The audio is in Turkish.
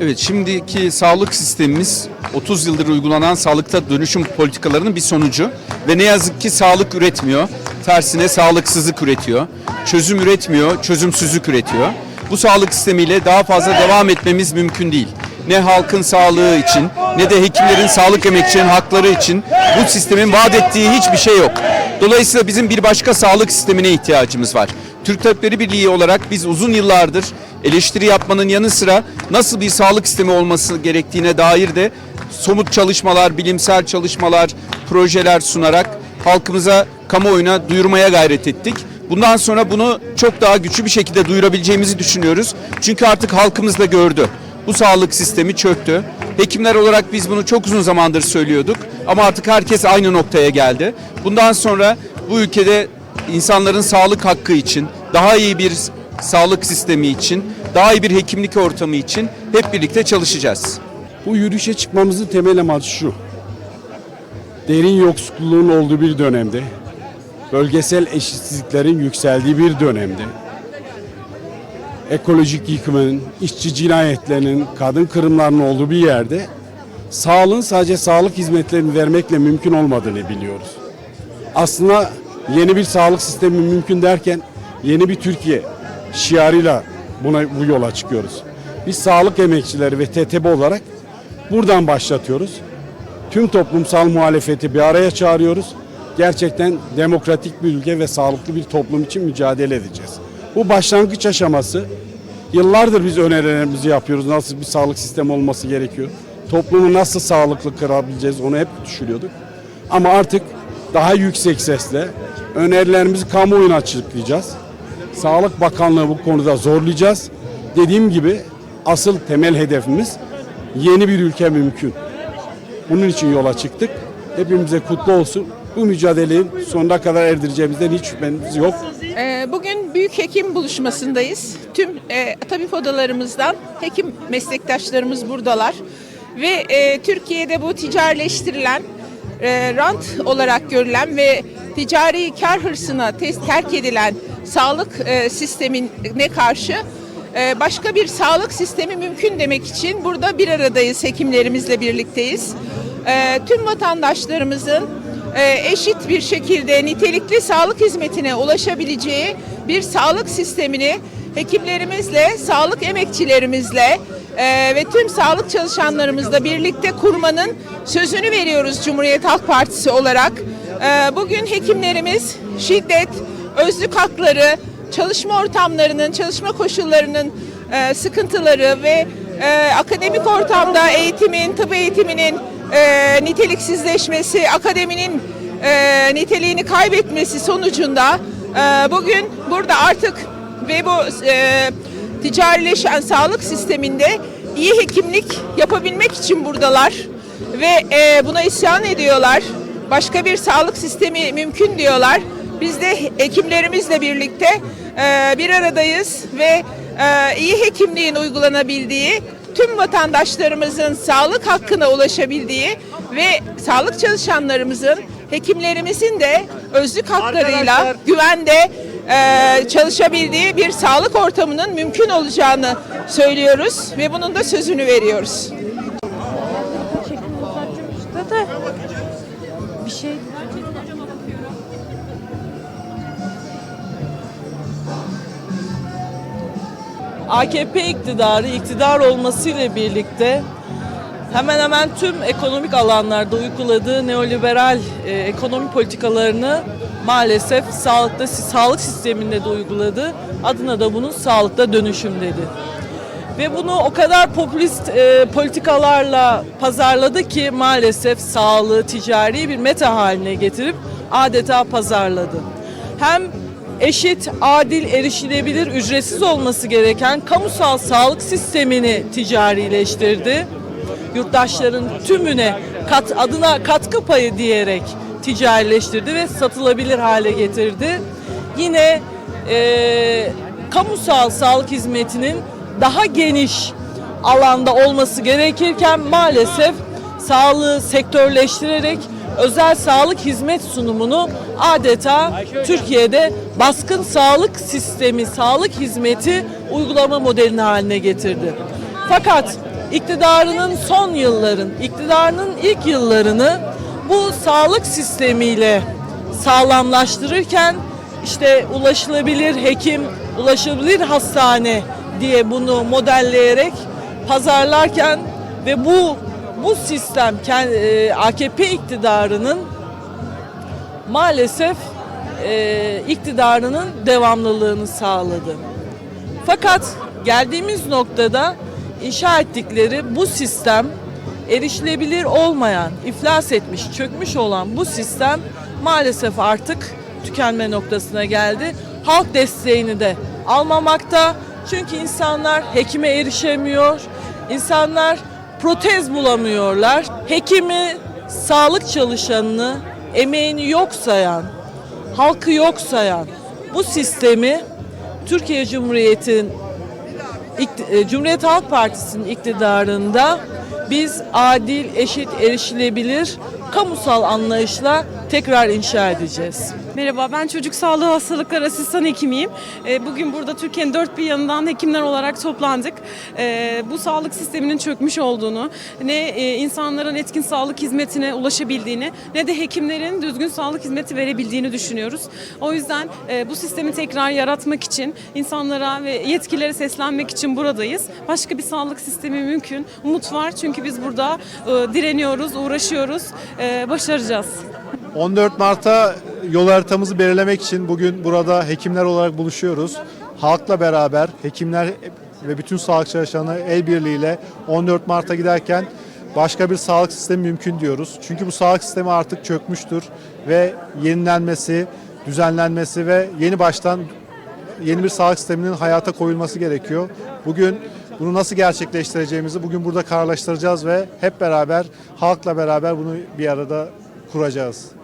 Evet, şimdiki sağlık sistemimiz 30 yıldır uygulanan sağlıkta dönüşüm politikalarının bir sonucu ve ne yazık ki sağlık üretmiyor. Tersine sağlıksızlık üretiyor. Çözüm üretmiyor, çözümsüzlük üretiyor. Bu sağlık sistemiyle daha fazla devam etmemiz mümkün değil. Ne halkın sağlığı için ne de hekimlerin, sağlık emekçilerinin hakları için bu sistemin vaat ettiği hiçbir şey yok. Dolayısıyla bizim bir başka sağlık sistemine ihtiyacımız var. Türk Tabipleri Birliği olarak biz uzun yıllardır eleştiri yapmanın yanı sıra nasıl bir sağlık sistemi olması gerektiğine dair de somut çalışmalar, bilimsel çalışmalar, projeler sunarak halkımıza, kamuoyuna duyurmaya gayret ettik. Bundan sonra bunu çok daha güçlü bir şekilde duyurabileceğimizi düşünüyoruz. Çünkü artık halkımız da gördü. Bu sağlık sistemi çöktü. Hekimler olarak biz bunu çok uzun zamandır söylüyorduk ama artık herkes aynı noktaya geldi. Bundan sonra bu ülkede insanların sağlık hakkı için, daha iyi bir sağlık sistemi için, daha iyi bir hekimlik ortamı için hep birlikte çalışacağız. Bu yürüyüşe çıkmamızın temel amacı şu. Derin yoksulluğun olduğu bir dönemde, bölgesel eşitsizliklerin yükseldiği bir dönemde, ekolojik yıkımın, işçi cinayetlerinin, kadın kırımlarının olduğu bir yerde sağlığın sadece sağlık hizmetlerini vermekle mümkün olmadığını biliyoruz. Aslında yeni bir sağlık sistemi mümkün derken yeni bir Türkiye şiarıyla buna bu yola çıkıyoruz. Biz sağlık emekçileri ve TTB olarak buradan başlatıyoruz. Tüm toplumsal muhalefeti bir araya çağırıyoruz. Gerçekten demokratik bir ülke ve sağlıklı bir toplum için mücadele edeceğiz. Bu başlangıç aşaması. Yıllardır biz önerilerimizi yapıyoruz. Nasıl bir sağlık sistemi olması gerekiyor. Toplumu nasıl sağlıklı kırabileceğiz onu hep düşünüyorduk. Ama artık daha yüksek sesle önerilerimizi kamuoyuna açıklayacağız. Sağlık Bakanlığı bu konuda zorlayacağız. Dediğim gibi asıl temel hedefimiz yeni bir ülke mümkün. Bunun için yola çıktık. Hepimize kutlu olsun. Bu mücadeleyi sonuna kadar erdireceğimizden hiç şüphemiz yok. Ee, Bugün büyük hekim buluşmasındayız. Tüm e, tabip odalarımızdan hekim meslektaşlarımız buradalar. Ve e, Türkiye'de bu ticarileştirilen, e, rant olarak görülen ve ticari kar hırsına terk edilen sağlık e, sistemine karşı e, başka bir sağlık sistemi mümkün demek için burada bir aradayız, hekimlerimizle birlikteyiz. E, Tüm vatandaşlarımızın e, eşit bir şekilde nitelikli sağlık hizmetine ulaşabileceği bir sağlık sistemini hekimlerimizle, sağlık emekçilerimizle ve tüm sağlık çalışanlarımızla birlikte kurmanın sözünü veriyoruz Cumhuriyet Halk Partisi olarak. Bugün hekimlerimiz şiddet, özlük hakları, çalışma ortamlarının, çalışma koşullarının e, sıkıntıları ve e, akademik ortamda eğitimin, tıp eğitiminin e, niteliksizleşmesi, akademinin e, niteliğini kaybetmesi sonucunda e, bugün burada artık ve bu e, ticarileşen sağlık sisteminde iyi hekimlik yapabilmek için buradalar ve e, buna isyan ediyorlar. Başka bir sağlık sistemi mümkün diyorlar. Biz de hekimlerimizle birlikte e, bir aradayız ve e, iyi hekimliğin uygulanabildiği tüm vatandaşlarımızın sağlık hakkına ulaşabildiği ve sağlık çalışanlarımızın, hekimlerimizin de özlük haklarıyla güvende e, çalışabildiği bir sağlık ortamının mümkün olacağını söylüyoruz ve bunun da sözünü veriyoruz. İşte de bir şey AKP iktidarı iktidar olmasıyla birlikte hemen hemen tüm ekonomik alanlarda uyguladığı neoliberal e, ekonomi politikalarını maalesef sağlıkta sağlık sisteminde de uyguladı. Adına da bunun sağlıkta dönüşüm dedi. Ve bunu o kadar popülist e, politikalarla pazarladı ki maalesef sağlığı ticari bir meta haline getirip adeta pazarladı. Hem eşit, adil, erişilebilir, ücretsiz olması gereken kamusal sağlık sistemini ticarileştirdi. Yurttaşların tümüne kat, adına katkı payı diyerek ticarileştirdi ve satılabilir hale getirdi. Yine e, kamusal sağlık hizmetinin daha geniş alanda olması gerekirken maalesef sağlığı sektörleştirerek özel sağlık hizmet sunumunu adeta Türkiye'de baskın sağlık sistemi, sağlık hizmeti uygulama modelini haline getirdi. Fakat iktidarının son yılların, iktidarının ilk yıllarını bu sağlık sistemiyle sağlamlaştırırken işte ulaşılabilir hekim, ulaşılabilir hastane diye bunu modelleyerek pazarlarken ve bu bu sistem e, AKP iktidarının maalesef e, iktidarının devamlılığını sağladı. Fakat geldiğimiz noktada inşa ettikleri bu sistem erişilebilir olmayan, iflas etmiş, çökmüş olan bu sistem maalesef artık tükenme noktasına geldi. Halk desteğini de almamakta. Çünkü insanlar hekime erişemiyor. İnsanlar protez bulamıyorlar. Hekimi, sağlık çalışanını, emeğini yok sayan, halkı yok sayan bu sistemi Türkiye Cumhuriyeti'nin e, Cumhuriyet Halk Partisi'nin iktidarında biz adil, eşit, erişilebilir kamusal anlayışla tekrar inşa edeceğiz. Merhaba ben çocuk sağlığı hastalıkları asistan hekimiyim. Ee, Bugün burada Türkiye'nin dört bir yanından hekimler olarak toplandık. Ee, Bu sağlık sisteminin çökmüş olduğunu, ne e, insanların etkin sağlık hizmetine ulaşabildiğini ne de hekimlerin düzgün sağlık hizmeti verebildiğini düşünüyoruz. O yüzden e, bu sistemi tekrar yaratmak için insanlara ve yetkililere seslenmek için buradayız. Başka bir sağlık sistemi mümkün. Umut var çünkü biz burada e, direniyoruz, uğraşıyoruz, başaracağız. 14 Mart'a yol haritamızı belirlemek için bugün burada hekimler olarak buluşuyoruz. Halkla beraber hekimler ve bütün sağlık çalışanları el birliğiyle 14 Mart'a giderken başka bir sağlık sistemi mümkün diyoruz. Çünkü bu sağlık sistemi artık çökmüştür ve yenilenmesi, düzenlenmesi ve yeni baştan yeni bir sağlık sisteminin hayata koyulması gerekiyor. Bugün bunu nasıl gerçekleştireceğimizi bugün burada kararlaştıracağız ve hep beraber halkla beraber bunu bir arada kuracağız.